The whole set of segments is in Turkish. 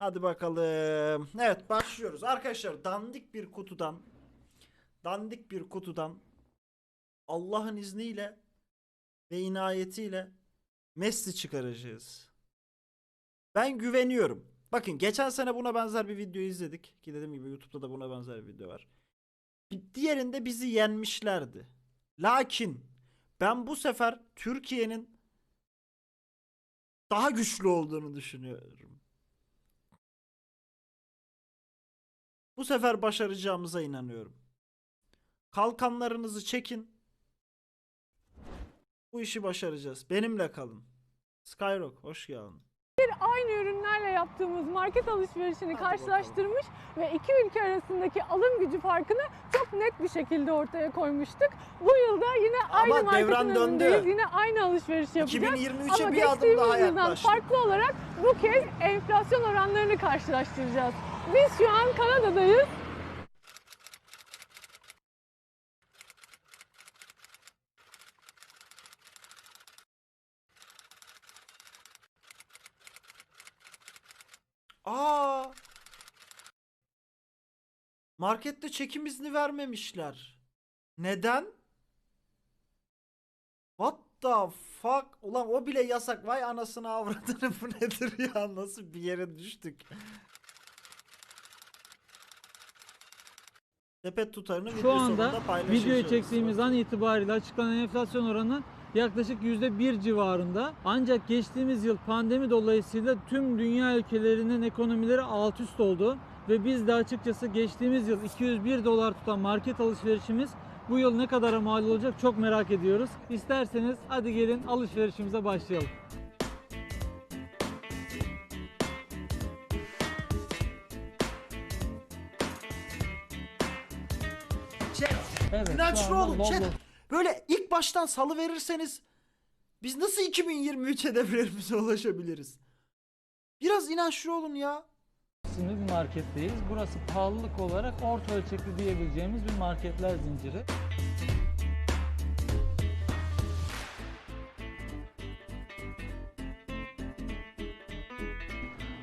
Hadi bakalım. Evet başlıyoruz. Arkadaşlar dandik bir kutudan dandik bir kutudan Allah'ın izniyle ve inayetiyle Messi çıkaracağız. Ben güveniyorum. Bakın geçen sene buna benzer bir video izledik. Ki dediğim gibi YouTube'da da buna benzer bir video var. Diğerinde bizi yenmişlerdi. Lakin ben bu sefer Türkiye'nin daha güçlü olduğunu düşünüyorum. Bu sefer başaracağımıza inanıyorum. Kalkanlarınızı çekin. Bu işi başaracağız. Benimle kalın. Skyrock hoş geldin. aynı ürünlerle yaptığımız market alışverişini Hadi karşılaştırmış ve iki ülke arasındaki alım gücü farkını çok net bir şekilde ortaya koymuştuk. Bu yılda yine aynı Ama marketin devran döndü. önündeyiz. Yine aynı alışveriş yapacağız. 2023'e Ama bir adım daha yaklaştık. farklı olarak bu kez enflasyon oranlarını karşılaştıracağız. Biz şu an Kanada'dayız. Aa! Markette çekim izni vermemişler. Neden? What the fuck? Ulan o bile yasak. Vay anasını avradını bu nedir ya? Nasıl bir yere düştük? Sepet tutarını Şu video anda sonunda paylaşacağız. videoyu çektiğimiz an itibariyle açıklanan enflasyon oranı yaklaşık %1 civarında. Ancak geçtiğimiz yıl pandemi dolayısıyla tüm dünya ülkelerinin ekonomileri alt üst oldu. Ve biz de açıkçası geçtiğimiz yıl 201 dolar tutan market alışverişimiz bu yıl ne kadara mal olacak çok merak ediyoruz. İsterseniz hadi gelin alışverişimize başlayalım. Anda olun chat. Böyle ilk baştan salı verirseniz biz nasıl 2023 hedeflerimize ulaşabiliriz? Biraz inançlı olun ya. isimli bir marketteyiz. Burası pahalılık olarak orta ölçekli diyebileceğimiz bir marketler zinciri.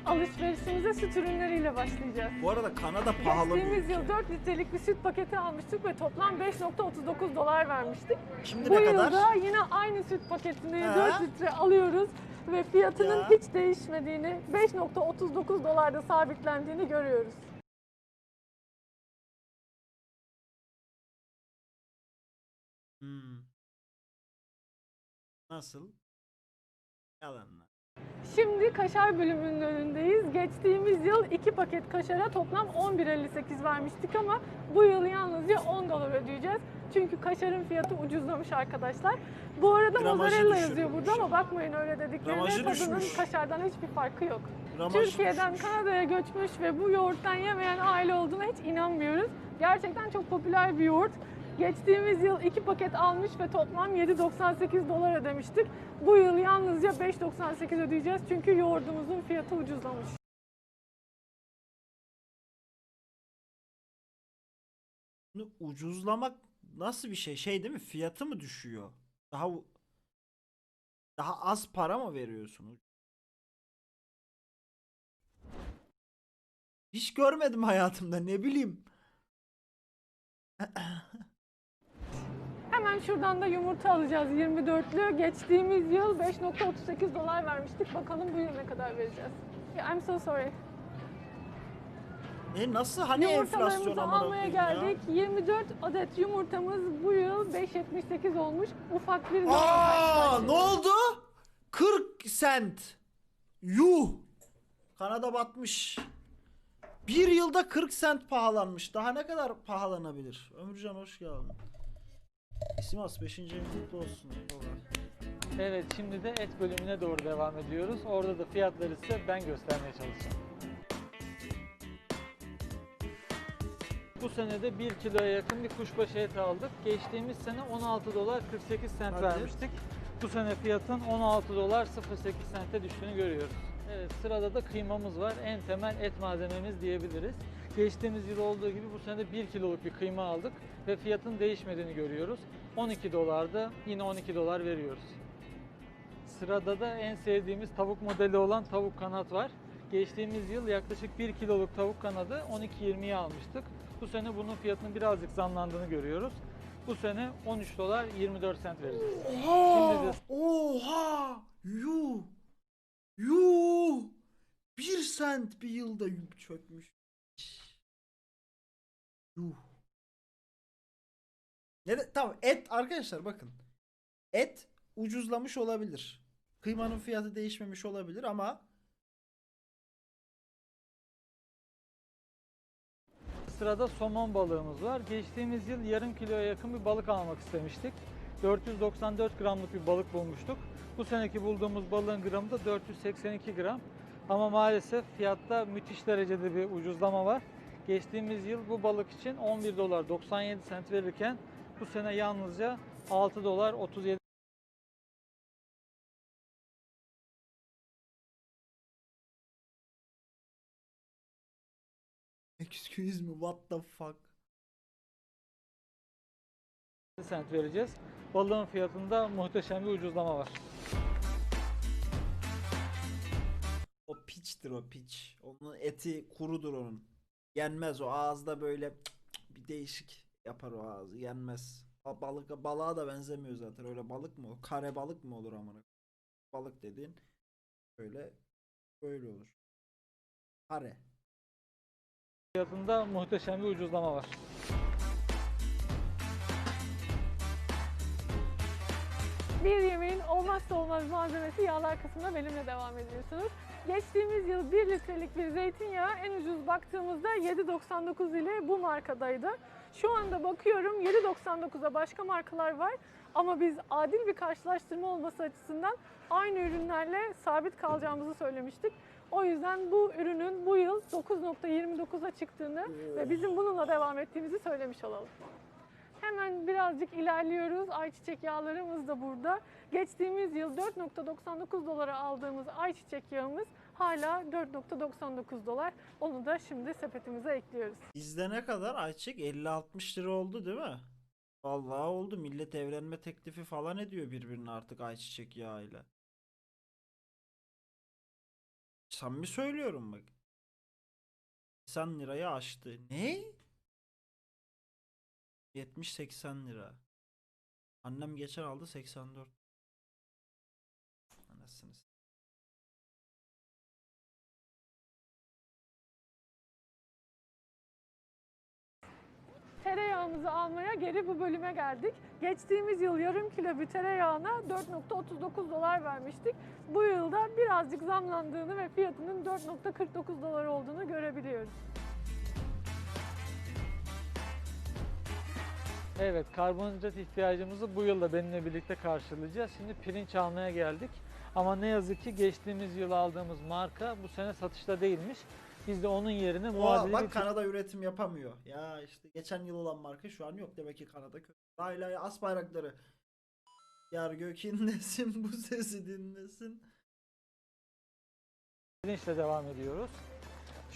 Alışverişimize süt ürünleriyle başlayacağız. Bu arada Kanada pahalı bir Geçtiğimiz ülke. yıl 4 litrelik bir süt paketi almıştık ve toplam 5.39 dolar vermiştik. Şimdi Bu ne kadar? yılda yine aynı süt paketini He? 4 litre alıyoruz ve fiyatının Ya. hiç değişmediğini, 5.39 dolarda sabitlendiğini görüyoruz. Hmm. Nasıl? Yalanlar. Şimdi kaşar bölümünün önündeyiz. Geçtiğimiz yıl 2 paket kaşara toplam 11.58 vermiştik ama bu yıl yalnızca 10 dolar ödeyeceğiz. Çünkü kaşarın fiyatı ucuzlamış arkadaşlar. Bu arada Gramajı mozzarella yazıyor düşürmüş. burada ama bakmayın öyle dediklerine Gramajı tadının düşmüş. kaşardan hiçbir farkı yok. Gramaj Türkiye'den düşmüş. Kanada'ya göçmüş ve bu yoğurttan yemeyen aile olduğuna hiç inanmıyoruz. Gerçekten çok popüler bir yoğurt. Geçtiğimiz yıl 2 paket almış ve toplam 7.98 dolar ödemiştik. Bu yıl yalnızca 5.98 ödeyeceğiz çünkü yoğurdumuzun fiyatı ucuzlamış. Ucuzlamak nasıl bir şey? Şey değil mi? Fiyatı mı düşüyor? Daha daha az para mı veriyorsun? Hiç görmedim hayatımda ne bileyim. Hemen şuradan da yumurta alacağız 24'lü. Geçtiğimiz yıl 5.38 dolar vermiştik. Bakalım bu yıl ne kadar vereceğiz. Yeah, I'm so sorry. E nasıl hani enflasyon Yumurtalarımızı amına almaya koyayım ya? geldik. 24 adet yumurtamız bu yıl 5.78 olmuş. Ufak bir zam Aa, ne oldu? 40 sent. Yuh. Kanada batmış. Bir yılda 40 sent pahalanmış. Daha ne kadar pahalanabilir? Ömürcan hoş geldin. İsmas 5. ayın kutlu olsun. Evet şimdi de et bölümüne doğru devam ediyoruz. Orada da fiyatları size ben göstermeye çalışacağım. Bu sene de 1 kiloya yakın bir kuşbaşı eti aldık. Geçtiğimiz sene 16 dolar 48 sent Hadi. vermiştik. Bu sene fiyatın 16 dolar 08 sente düştüğünü görüyoruz. Evet sırada da kıymamız var. En temel et malzememiz diyebiliriz. Geçtiğimiz yıl olduğu gibi bu sene de 1 kiloluk bir kıyma aldık ve fiyatın değişmediğini görüyoruz. 12 dolarda yine 12 dolar veriyoruz. Sırada da en sevdiğimiz tavuk modeli olan tavuk kanat var. Geçtiğimiz yıl yaklaşık 1 kiloluk tavuk kanadı 12.20'ye almıştık. Bu sene bunun fiyatının birazcık zamlandığını görüyoruz. Bu sene 13 dolar 24 sent vereceğiz. Oha! Şimdi de- Oha! Yuh! Yuh! Bir sent bir yılda çökmüş. Yuh. Nere tamam et arkadaşlar bakın. Et ucuzlamış olabilir. Kıymanın fiyatı değişmemiş olabilir ama Sırada somon balığımız var. Geçtiğimiz yıl yarım kiloya yakın bir balık almak istemiştik. 494 gramlık bir balık bulmuştuk. Bu seneki bulduğumuz balığın gramı da 482 gram. Ama maalesef fiyatta müthiş derecede bir ucuzlama var. Geçtiğimiz yıl bu balık için 11 dolar 97 sent verirken bu sene yalnızca 6 dolar 37 excuse me what the fuck? sent vereceğiz. Balığın fiyatında muhteşem bir ucuzlama var. O piçtir o piç. Onun eti kurudur onun. Yenmez o ağızda böyle cık cık bir değişik yapar o ağzı. Yenmez. Ba- Balık balığa da benzemiyor zaten. Öyle balık mı? o? Kare balık mı olur amına? Balık dediğin böyle böyle olur. Kare. Fiyatında muhteşem bir ucuzlama var. Bir yemeğin olmazsa olmaz malzemesi yağlar kısmında benimle devam ediyorsunuz. Geçtiğimiz yıl 1 litrelik bir zeytinyağı en ucuz baktığımızda 7.99 ile bu markadaydı. Şu anda bakıyorum 7.99'a başka markalar var ama biz adil bir karşılaştırma olması açısından aynı ürünlerle sabit kalacağımızı söylemiştik. O yüzden bu ürünün bu yıl 9.29'a çıktığını ve bizim bununla devam ettiğimizi söylemiş olalım. Hemen birazcık ilerliyoruz. Ayçiçek yağlarımız da burada. Geçtiğimiz yıl 4.99 dolara aldığımız ayçiçek yağımız hala 4.99 dolar. Onu da şimdi sepetimize ekliyoruz. Bizde ne kadar ayçiçek 50-60 lira oldu değil mi? Vallahi oldu. Millet evlenme teklifi falan ediyor birbirine artık ayçiçek yağıyla. Samimi söylüyorum bak. 80 lirayı aştı. Ne? 70-80 lira. Annem geçen aldı 84. Anasını s- Tereyağımızı almaya geri bu bölüme geldik. Geçtiğimiz yıl yarım kilo bir tereyağına 4.39 dolar vermiştik. Bu yılda birazcık zamlandığını ve fiyatının 4.49 dolar olduğunu görebiliyoruz. Evet, karbonhidrat ihtiyacımızı bu yılda benimle birlikte karşılayacağız. Şimdi pirinç almaya geldik. Ama ne yazık ki geçtiğimiz yıl aldığımız marka bu sene satışta değilmiş. Biz de onun yerine muadili bak bir Kanada üretim yapamıyor. Ya işte geçen yıl olan marka şu an yok. Demek ki Kanada kötü. Hala as bayrakları. Yar gök inlesin bu sesi dinlesin. pirinçle devam ediyoruz.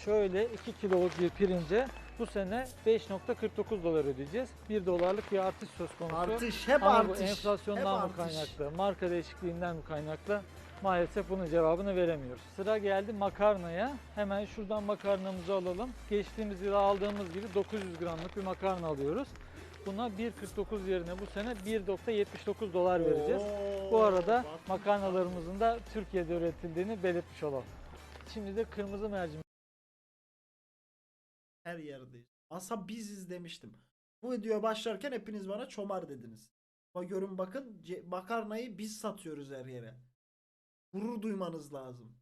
Şöyle 2 kiloluk bir pirince bu sene 5.49 dolar ödeyeceğiz. 1 dolarlık bir artış söz konusu. Artış hep Ama artış. bu enflasyondan hep mı artış. kaynaklı, marka değişikliğinden mi kaynaklı maalesef bunun cevabını veremiyoruz. Sıra geldi makarnaya. Hemen şuradan makarnamızı alalım. Geçtiğimiz yıl aldığımız gibi 900 gramlık bir makarna alıyoruz. Buna 1.49 yerine bu sene 1.79 dolar vereceğiz. Bu Oo, arada bak- makarnalarımızın da Türkiye'de üretildiğini belirtmiş olalım. Şimdi de kırmızı mercimek her yerdeyiz. Asa biziz demiştim. Bu video başlarken hepiniz bana çomar dediniz. Ama görün bakın makarnayı biz satıyoruz her yere. Gurur duymanız lazım.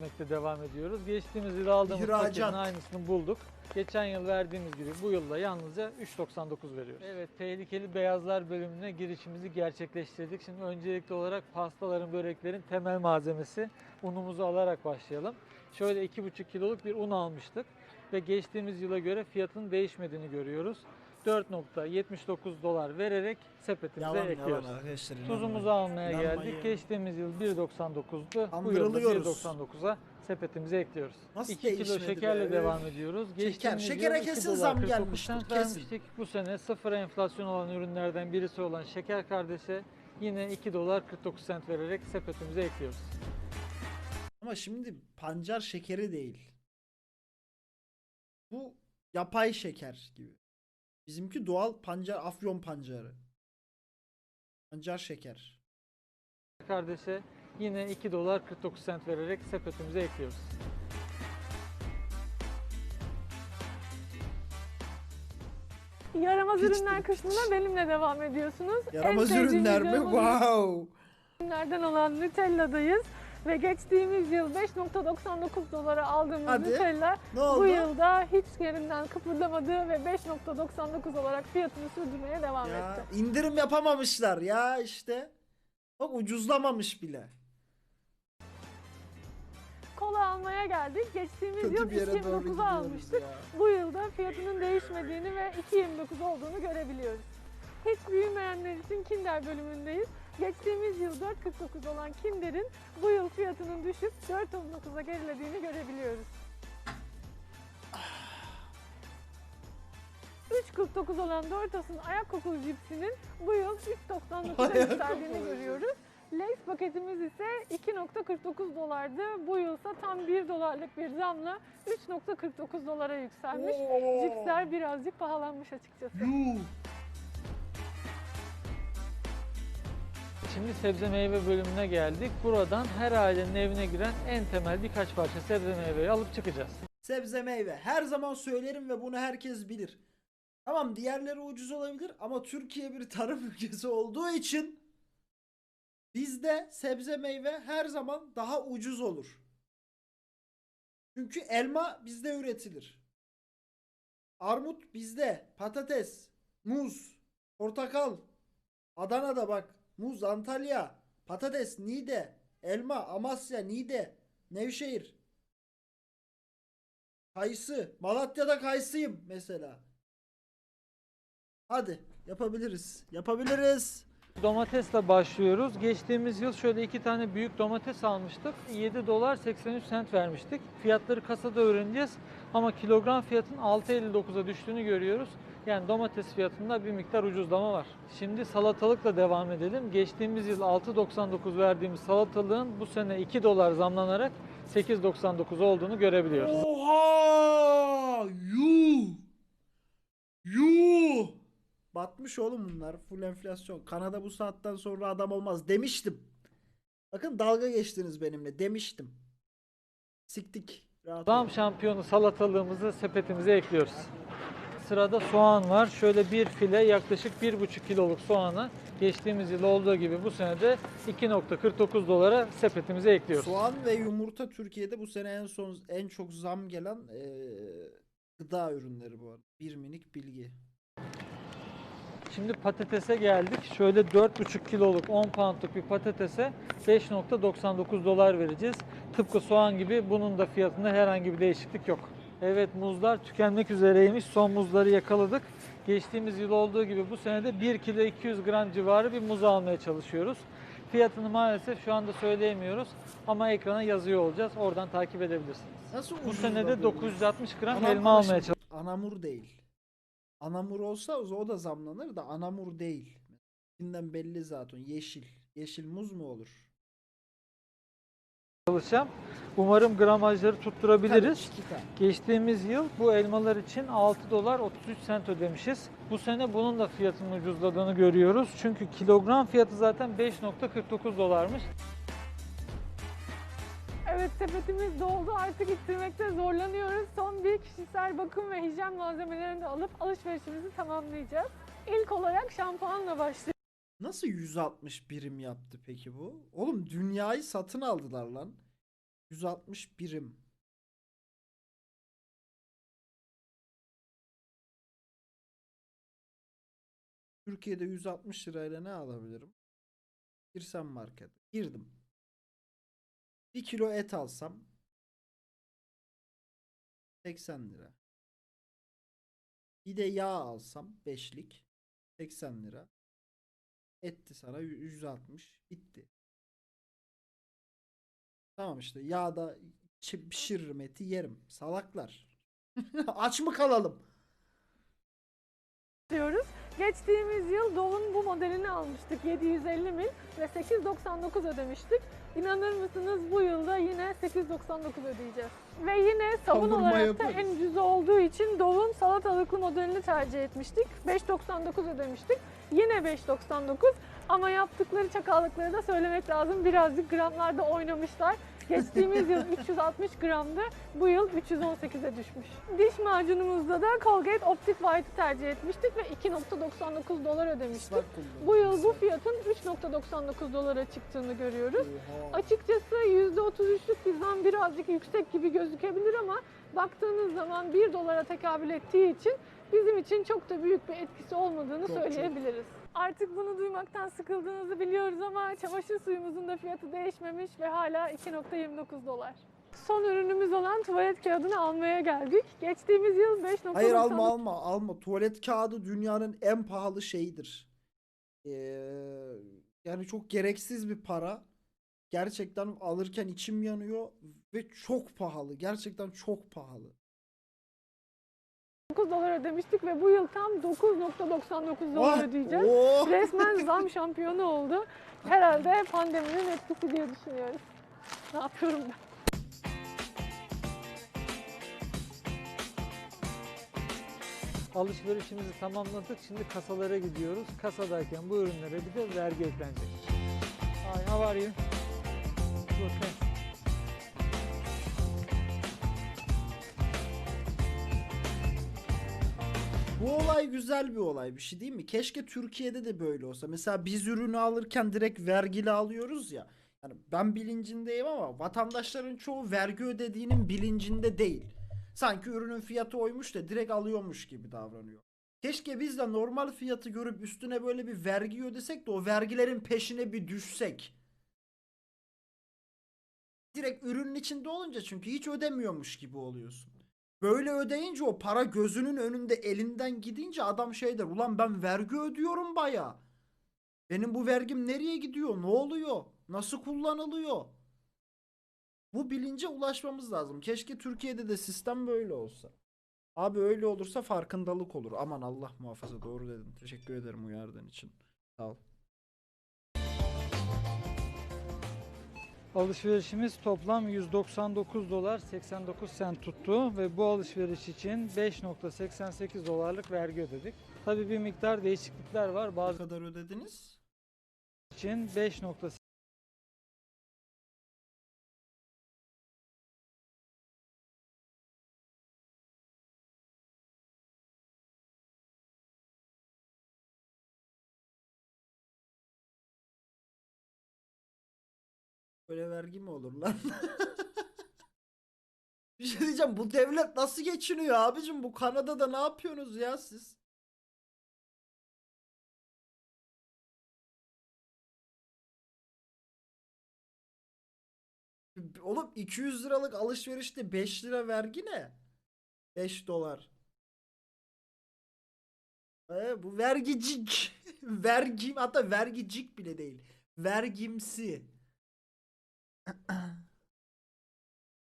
Yemekte devam ediyoruz. Geçtiğimiz yıl aldığımız İhracat. paketin aynısını bulduk. Geçen yıl verdiğimiz gibi bu yılda yalnızca 3.99 veriyoruz. Evet, tehlikeli beyazlar bölümüne girişimizi gerçekleştirdik. Şimdi öncelikli olarak pastaların, böreklerin temel malzemesi unumuzu alarak başlayalım. Şöyle 2,5 kiloluk bir un almıştık ve geçtiğimiz yıla göre fiyatın değişmediğini görüyoruz. 4.79 dolar vererek sepetimize Yalan ekliyoruz. yalan arkadaşlar. Tuzumuzu almaya İnanmayın. geldik. Geçtiğimiz yıl 1.99'du. Bu yılda Kandırılıyoruz. 1.99'a sepetimize ekliyoruz. Nasıl 2 kilo değişmedi şekerle be? devam ediyoruz. Şeker, Geçtiğimiz şekere yıl iki kesin dolar zam 49 gelmiştir, cent kesin. vermiştik. Bu sene sıfır enflasyon olan ürünlerden birisi olan şeker kardeşe yine 2 dolar 49 sent vererek sepetimize ekliyoruz. Ama şimdi pancar şekeri değil. Bu yapay şeker gibi. Bizimki doğal pancar, afyon pancarı. Pancar şeker. kardeşe yine 2 dolar 49 sent vererek sepetimize ekliyoruz. Yaramaz Piç ürünler dedim, kısmına benimle devam ediyorsunuz. En Yaramaz sevdiğimiz ürünler mi? Wow. ürünlerden olan Nutella'dayız. Ve geçtiğimiz yıl 5.99 dolara aldığımız Hadi. Nutella Ne oldu? bu yılda hiç yerinden kıpırdamadı ve 5.99 olarak fiyatını sürdürmeye devam Ya, etti. indirim yapamamışlar ya işte. Bak ucuzlamamış bile. Kola almaya geldik. Geçtiğimiz Kötü yıl yere doğru 2.29'a gidiyoruz almıştık. ya. Bu yılda fiyatının değişmediğini ve 2.29 olduğunu görebiliyoruz. Hiç büyümeyenler için Kinder bölümündeyiz. Geçtiğimiz yıl 4.49 olan Kinder'in bu yıl fiyatının düşüp 4.19'a gerilediğini görebiliyoruz. 3.49 olan Doritos'un ayak kokulu cipsinin bu yıl 3.99'a Ayak yükseldiğini görüyoruz. Lay's paketimiz ise 2.49 dolardı. Bu yılsa tam 1 dolarlık bir zamla 3.49 dolara yükselmiş. Cipsler birazcık pahalanmış açıkçası. Şimdi sebze meyve bölümüne geldik. Buradan her ailenin evine giren en temel birkaç parça sebze meyveyi alıp çıkacağız. Sebze meyve. Her zaman söylerim ve bunu herkes bilir. Tamam diğerleri ucuz olabilir ama Türkiye bir tarım ülkesi olduğu için bizde sebze meyve her zaman daha ucuz olur. Çünkü elma bizde üretilir. Armut bizde, patates, muz, portakal, Adana'da bak, muz Antalya, patates Niğde, elma Amasya, Niğde, Nevşehir. Kayısı. Malatya'da kayısıyım mesela. Hadi yapabiliriz. Yapabiliriz. Domatesle başlıyoruz. Geçtiğimiz yıl şöyle iki tane büyük domates almıştık. 7 dolar 83 sent vermiştik. Fiyatları kasada öğreneceğiz. Ama kilogram fiyatın 6.59'a düştüğünü görüyoruz. Yani domates fiyatında bir miktar ucuzlama var. Şimdi salatalıkla devam edelim. Geçtiğimiz yıl 6.99 verdiğimiz salatalığın bu sene 2 dolar zamlanarak 8.99 olduğunu görebiliyoruz. Oha! Yuh! Yuh! Batmış oğlum bunlar. Full enflasyon. Kanada bu saatten sonra adam olmaz demiştim. Bakın dalga geçtiniz benimle demiştim. Siktik. Rahat olun. şampiyonu salatalığımızı sepetimize ekliyoruz. Sırada soğan var. Şöyle bir file yaklaşık 1,5 kiloluk soğanı geçtiğimiz yıl olduğu gibi bu sene de 2.49 dolara sepetimize ekliyoruz. Soğan ve yumurta Türkiye'de bu sene en son en çok zam gelen eee, gıda ürünleri bu arada. Bir minik bilgi. Şimdi patatese geldik. Şöyle 4,5 kiloluk 10 poundluk bir patatese 5.99 dolar vereceğiz. Tıpkı soğan gibi bunun da fiyatında herhangi bir değişiklik yok. Evet muzlar tükenmek üzereymiş. Son muzları yakaladık. Geçtiğimiz yıl olduğu gibi bu sene de 1 kilo 200 gram civarı bir muz almaya çalışıyoruz. Fiyatını maalesef şu anda söyleyemiyoruz ama ekrana yazıyor olacağız. Oradan takip edebilirsiniz. Nasıl Bu ucuz sene da de bu? 960 gram Anam- elma almaya çalışıyoruz. Anamur değil. Anamur olsa o da zamlanır da anamur değil. İçinden belli zaten yeşil. Yeşil muz mu olur? Çalışacağım. Umarım gramajları tutturabiliriz. Geçtiğimiz yıl bu elmalar için 6 dolar 33 sent ödemişiz. Bu sene bunun da fiyatının ucuzladığını görüyoruz. Çünkü kilogram fiyatı zaten 5.49 dolarmış. Evet sepetimiz doldu artık ittirmekte zorlanıyoruz. Son bir kişisel bakım ve hijyen malzemelerini de alıp alışverişimizi tamamlayacağız. İlk olarak şampuanla başlıyoruz. Nasıl 160 birim yaptı peki bu? Oğlum dünyayı satın aldılar lan. 160 birim. Türkiye'de 160 lirayla ne alabilirim? Girsem markete. Girdim. 1 kilo et alsam 80 lira. Bir de yağ alsam 5'lik 80 lira. Etti sana yü- 160 bitti. Tamam işte yağda pişiririm eti yerim. Salaklar. Aç mı kalalım? diyoruz. Geçtiğimiz yıl Dove'un bu modelini almıştık 750 mil ve 8.99 ödemiştik. İnanır mısınız bu yılda yine 28.99 ödeyeceğiz. Ve yine sabun Kavurma olarak da yaparız. en ucuz olduğu için Dove'un salatalıklı modelini tercih etmiştik. 5.99 ödemiştik. Yine 5.99 ama yaptıkları çakallıkları da söylemek lazım. Birazcık gramlarda oynamışlar. Geçtiğimiz yıl 360 gramdı. Bu yıl 318'e düşmüş. Diş macunumuzda da Colgate Optic White'ı tercih etmiştik ve 2.99 dolar ödemiştik. Bu yıl bu fiyatın 3.99 dolara çıktığını görüyoruz. Açıkçası %33'lük bizden birazcık yüksek gibi gözükebilir ama baktığınız zaman 1 dolara tekabül ettiği için bizim için çok da büyük bir etkisi olmadığını Çok, söyleyebiliriz. Artık bunu duymaktan sıkıldığınızı biliyoruz ama çamaşır suyumuzun da fiyatı değişmemiş ve hala 2.29 dolar. Son ürünümüz olan tuvalet kağıdını almaya geldik. Geçtiğimiz yıl 5.99 Hayır alma alma alma. Tuvalet kağıdı dünyanın en pahalı şeyidir. Ee, yani çok gereksiz bir para. Gerçekten alırken içim yanıyor ve çok pahalı. Gerçekten çok pahalı. 9 dolar ödemiştik ve bu yıl tam 9.99 dolar Ah, ödeyeceğiz. oh! Resmen zam şampiyonu oldu. Herhalde pandeminin etkisi diye düşünüyoruz. Ne yapıyorum ben? Alışverişimizi tamamladık. Şimdi kasalara gidiyoruz. Kasadayken bu ürünlere bir de vergi eklenecek. Hi, how are you? Good, thanks. Olay güzel bir olay bir şey değil mi? Keşke Türkiye'de de böyle olsa. Mesela biz ürünü alırken direkt vergili alıyoruz ya. Yani ben bilincindeyim ama vatandaşların çoğu vergi ödediğinin bilincinde değil. Sanki ürünün fiyatı oymuş da direkt alıyormuş gibi davranıyor. Keşke biz de normal fiyatı görüp üstüne böyle bir vergi ödesek de o vergilerin peşine bir düşsek. Direkt ürünün içinde olunca çünkü hiç ödemiyormuş gibi oluyorsun. Böyle ödeyince o para gözünün önünde elinden gidince adam şey der ulan ben vergi ödüyorum baya. Benim bu vergim nereye gidiyor? Ne oluyor? Nasıl kullanılıyor? Bu bilince ulaşmamız lazım. Keşke Türkiye'de de sistem böyle olsa. Abi öyle olursa farkındalık olur. Aman Allah muhafaza doğru dedin. Teşekkür ederim uyardığın için. Sağ ol. Alışverişimiz toplam 199 dolar 89 sent tuttu ve bu alışveriş için 5.88 dolarlık vergi ödedik. Tabii bir miktar değişiklikler var. Ne Bazı kadar ödediniz? için 5.8 Böyle vergi mi olur lan? Bir şey diyeceğim bu devlet nasıl geçiniyor abicim bu Kanada'da ne yapıyorsunuz ya siz? Oğlum 200 liralık alışverişte 5 lira vergi ne? 5 dolar. Ee, bu vergicik. Vergim hatta vergicik bile değil. Vergimsi.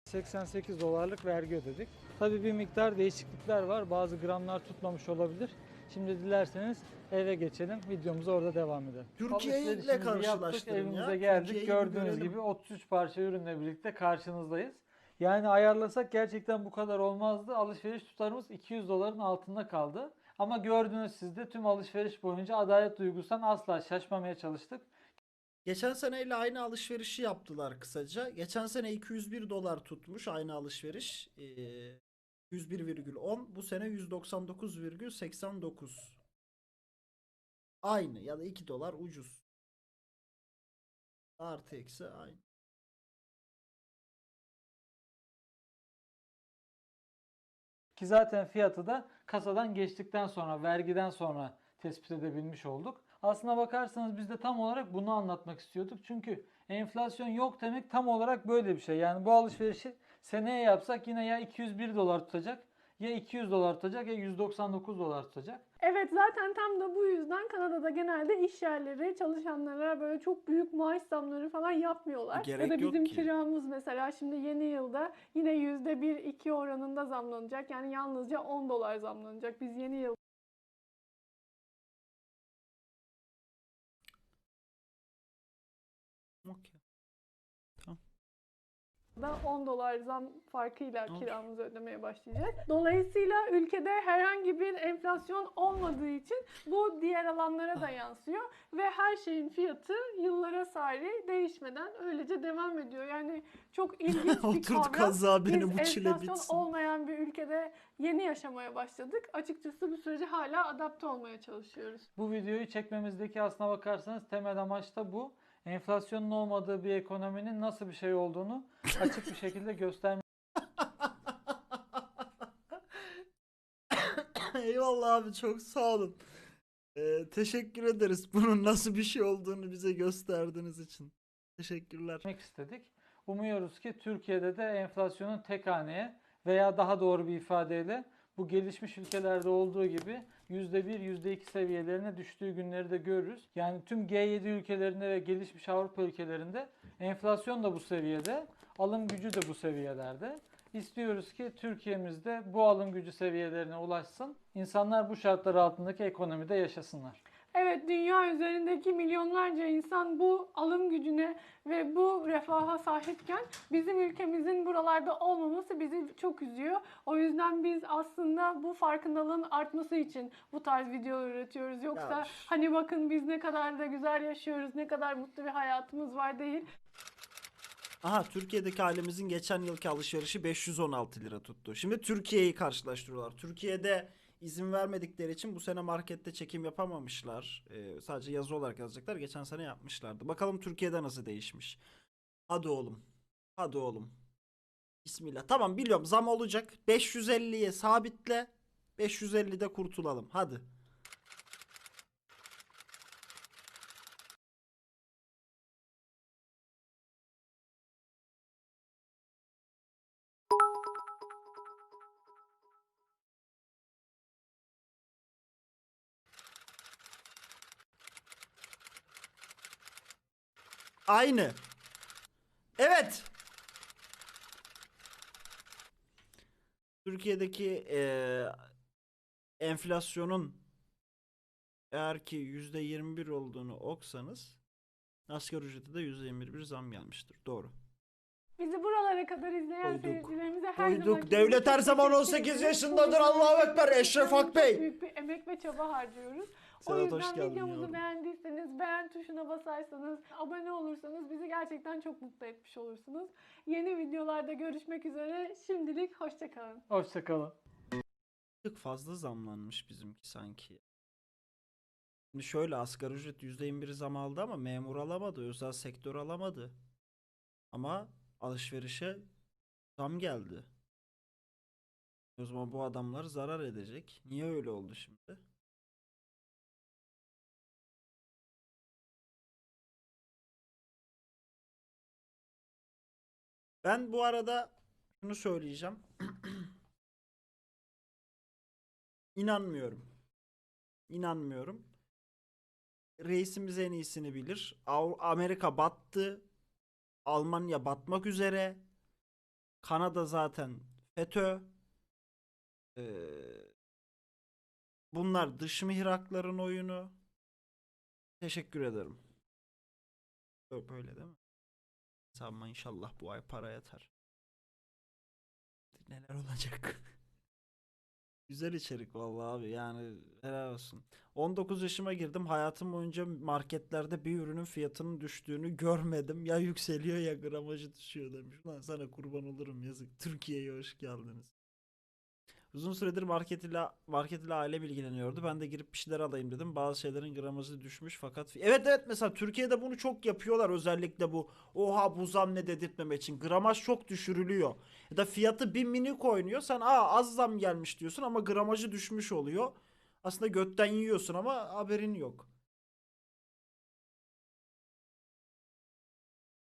88 dolarlık vergi ödedik. Tabii bir miktar değişiklikler var. Bazı gramlar tutmamış olabilir. Şimdi dilerseniz eve geçelim. Videomuza orada devam edelim. Türkiye ile Alışverişimizi karşılaştırın yaptık, ya. Evimize geldik. Türkiye'yi bir Gördüğünüz görelim. gibi 33 parça ürünle birlikte karşınızdayız. Yani ayarlasak gerçekten bu kadar olmazdı. Alışveriş tutarımız 200 doların altında kaldı. Ama gördüğünüz siz de tüm alışveriş boyunca adalet duygusundan asla şaşmamaya çalıştık. Geçen seneyle aynı alışverişi yaptılar kısaca. Geçen sene 201 dolar tutmuş aynı alışveriş. Ee, 101,10 bu sene 199,89. Aynı ya da 2 dolar ucuz. Artı eksi aynı. Ki zaten fiyatı da kasadan geçtikten sonra, vergiden sonra tespit edebilmiş olduk. Aslına bakarsanız biz de tam olarak bunu anlatmak istiyorduk. Çünkü enflasyon yok demek tam olarak böyle bir şey. Yani bu alışverişi seneye yapsak yine ya 201 dolar tutacak, ya 200 dolar tutacak ya 199 dolar tutacak. Evet zaten tam da bu yüzden Kanada'da genelde iş yerleri çalışanlara böyle çok büyük maaş zamları falan yapmıyorlar. Gerek ya da yok bizim ki. kiramız mesela şimdi yeni yılda yine %1-2 oranında zamlanacak. Yani yalnızca 10 dolar zamlanacak. Biz yeni yıl da 10 dolar zam farkıyla kiramızı ödemeye başlayacağız. Dolayısıyla ülkede herhangi bir enflasyon olmadığı için bu diğer alanlara da yansıyor ve her şeyin fiyatı yıllara sari değişmeden öylece devam ediyor. Yani çok ilginç bir Oturdu kavram. kaza beni Biz bu çile enflasyon bitsin. olmayan bir ülkede yeni yaşamaya başladık. Açıkçası bu sürece hala adapte olmaya çalışıyoruz. Bu videoyu çekmemizdeki aslına bakarsanız temel amaç da bu. Enflasyonun olmadığı bir ekonominin nasıl bir şey olduğunu açık bir şekilde göstermek. Eyvallah abi çok sağ olun. Ee, teşekkür ederiz bunun nasıl bir şey olduğunu bize gösterdiğiniz için. Teşekkürler. istedik. Umuyoruz ki Türkiye'de de enflasyonun tek haneye veya daha doğru bir ifadeyle bu gelişmiş ülkelerde olduğu gibi %1, %2 seviyelerine düştüğü günleri de görürüz. Yani tüm G7 ülkelerinde ve gelişmiş Avrupa ülkelerinde enflasyon da bu seviyede, alım gücü de bu seviyelerde. İstiyoruz ki Türkiye'mizde bu alım gücü seviyelerine ulaşsın. İnsanlar bu şartlar altındaki ekonomide yaşasınlar. Evet, dünya üzerindeki milyonlarca insan bu alım gücüne ve bu refaha sahipken bizim ülkemizin buralarda olmaması bizi çok üzüyor. O yüzden biz aslında bu farkındalığın artması için bu tarz videolar üretiyoruz. Yoksa Ya. hani bakın biz ne kadar da güzel yaşıyoruz, ne kadar mutlu bir hayatımız var değil. Aha Türkiye'deki ailemizin geçen yılki alışverişi 516 lira tuttu. Şimdi Türkiye'yi karşılaştırıyorlar. Türkiye'de izin vermedikleri için bu sene markette çekim yapamamışlar. Ee, sadece yazı olarak yazacaklar. Geçen sene yapmışlardı. Bakalım Türkiye'de nasıl değişmiş. Hadi oğlum. Hadi oğlum. Bismillah. Tamam biliyorum zam olacak. 550'ye sabitle. 550'de kurtulalım. Hadi. Aynı. Evet. Türkiye'deki eee, enflasyonun eğer ki %21 olduğunu oksanız asgari ücrete de %21 bir zam gelmiştir. Doğru. Bizi buralara kadar izleyen Koyduk. seyircilerimize her Koyduk. zamanki Devlet her zaman teşekkür 18 ederiz. yaşındadır. Allahu Ekber. Eşref Akbey. Büyük bir emek ve çaba harcıyoruz. O Sedat hoş yüzden geldin videomuzu yavrum. beğendiyseniz beğen tuşuna basarsanız, abone olursanız bizi gerçekten çok mutlu etmiş olursunuz. Yeni videolarda görüşmek üzere. Şimdilik hoşçakalın. Hoşçakalın. Fazla zamlanmış bizimki sanki. Şimdi şöyle asgari ücret %21 zam aldı ama memur alamadı, özel sektör alamadı. Ama alışverişe zam geldi. O zaman bu adamlar zarar edecek. Niye öyle oldu şimdi? Ben bu arada şunu söyleyeceğim. İnanmıyorum. İnanmıyorum. Reisimiz en iyisini bilir. Amerika battı. Almanya batmak üzere. Kanada zaten FETÖ. Ee, bunlar dış mihrakların oyunu. Teşekkür ederim. Böyle değil mi? Sanma inşallah bu ay para yatar. Neler olacak? Güzel içerik vallahi abi yani helal olsun. 19 yaşıma girdim hayatım boyunca marketlerde bir ürünün fiyatının düştüğünü görmedim. Ya yükseliyor ya gramajı düşüyor demiş. Lan sana kurban olurum yazık. Türkiye'ye hoş geldiniz. Uzun süredir market ile market ile ailem ilgileniyordu. Ben de girip bir şeyler alayım dedim. Bazı şeylerin gramajı düşmüş fakat evet evet mesela Türkiye'de bunu çok yapıyorlar özellikle bu oha bu zam ne dedirtmemek için. Gramaj çok düşürülüyor. Ya da fiyatı bir minik oynuyor. Sen aa az zam gelmiş diyorsun ama gramajı düşmüş oluyor. Aslında götten yiyorsun ama haberin yok.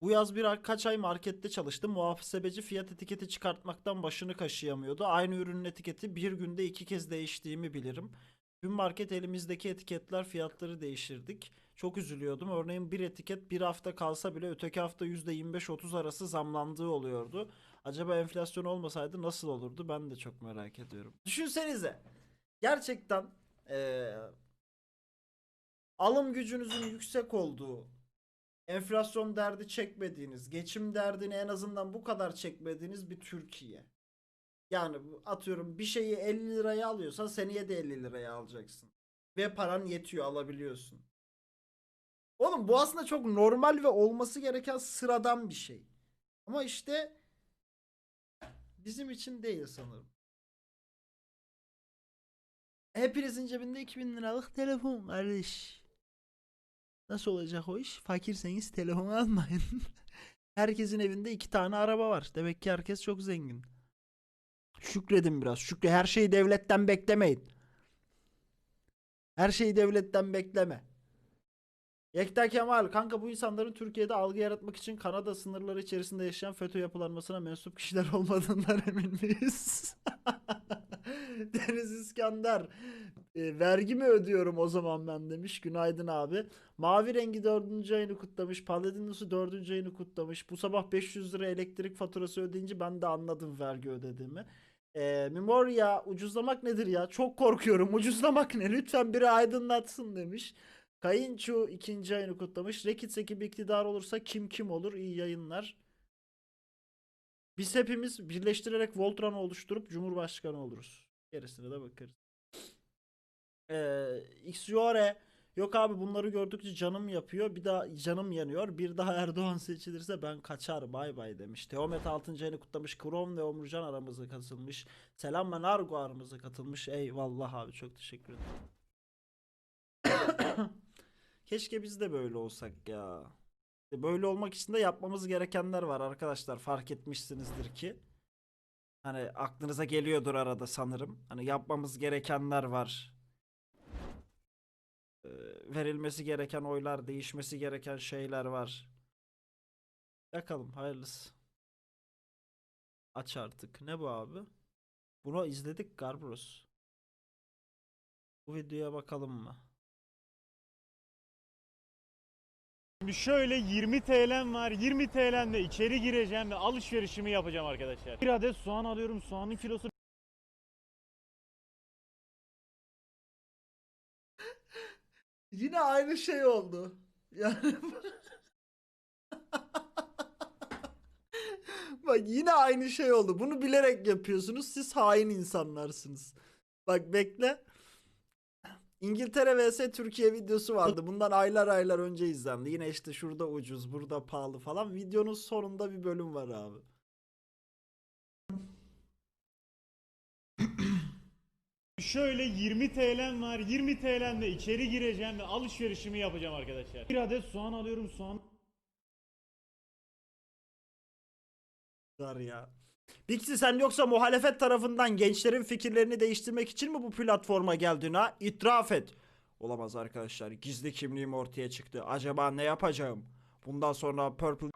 Bu yaz bir kaç ay markette çalıştım. Muhasebeci fiyat etiketi çıkartmaktan başını kaşıyamıyordu. Aynı ürünün etiketi bir günde iki kez değiştiğimi bilirim. Tüm market elimizdeki etiketler fiyatları değiştirdik. Çok üzülüyordum. Örneğin bir etiket bir hafta kalsa bile öteki hafta %25-30 arası zamlandığı oluyordu. Acaba enflasyon olmasaydı nasıl olurdu? Ben de çok merak ediyorum. Düşünsenize. Gerçekten eee, alım gücünüzün yüksek olduğu enflasyon derdi çekmediğiniz, geçim derdini en azından bu kadar çekmediğiniz bir Türkiye. Yani atıyorum bir şeyi 50 liraya alıyorsan seneye de 50 liraya alacaksın. Ve paran yetiyor alabiliyorsun. Oğlum bu aslında çok normal ve olması gereken sıradan bir şey. Ama işte bizim için değil sanırım. Hepinizin cebinde 2000 liralık telefon kardeş. Nasıl olacak o iş? Fakirseniz telefon almayın. Herkesin evinde iki tane araba var. Demek ki herkes çok zengin. Şükredin biraz. Şükre her şeyi devletten beklemeyin. Her şeyi devletten bekleme. Yekta Kemal kanka bu insanların Türkiye'de algı yaratmak için Kanada sınırları içerisinde yaşayan FETÖ yapılanmasına mensup kişiler olmadığından emin miyiz? Deniz İskender e, vergi mi ödüyorum o zaman ben demiş. Günaydın abi. Mavi rengi dördüncü ayını kutlamış. Paladinus'u dördüncü ayını kutlamış. Bu sabah 500 lira elektrik faturası ödeyince ben de anladım vergi ödediğimi. E, Memoria ucuzlamak nedir ya? Çok korkuyorum. Ucuzlamak ne? Lütfen biri aydınlatsın demiş. Kayınço ikinci ayını kutlamış. Rekits ekibi iktidar olursa kim kim olur? İyi yayınlar. Biz hepimiz birleştirerek Voltran'ı oluşturup Cumhurbaşkanı oluruz. Gerisine de bakarız. Ee, Xyore yok abi bunları gördükçe canım yapıyor. Bir daha canım yanıyor. Bir daha Erdoğan seçilirse ben kaçar bay bay demiş. Teomet 6. ayını kutlamış. Krom ve Omurcan aramıza katılmış. Selam ve Nargo aramıza katılmış. Eyvallah abi çok teşekkür ederim. Keşke biz de böyle olsak ya. Böyle olmak için de yapmamız gerekenler var arkadaşlar. Fark etmişsinizdir ki. Hani aklınıza geliyordur arada sanırım. Hani yapmamız gerekenler var. Ee, verilmesi gereken oylar, değişmesi gereken şeyler var. Bakalım hayırlısı. Aç artık. Ne bu abi? Bunu izledik Garbros. Bu videoya bakalım mı? Şimdi şöyle 20 TL'm var. 20 TL'mle içeri gireceğim ve alışverişimi yapacağım arkadaşlar. Bir adet soğan alıyorum. Soğanın kilosu Yine aynı şey oldu. Yani Bak yine aynı şey oldu. Bunu bilerek yapıyorsunuz. Siz hain insanlarsınız. Bak bekle. İngiltere vs Türkiye videosu vardı. Bundan aylar aylar önce izlendi. Yine işte şurada ucuz, burada pahalı falan. Videonun sonunda bir bölüm var abi. şöyle 20 TL'm var. 20 TL'mle içeri gireceğim ve alışverişimi yapacağım arkadaşlar. Bir adet soğan alıyorum. Soğan Var ya. Bixi sen yoksa muhalefet tarafından gençlerin fikirlerini değiştirmek için mi bu platforma geldin ha? İtiraf et. Olamaz arkadaşlar. Gizli kimliğim ortaya çıktı. Acaba ne yapacağım? Bundan sonra Purple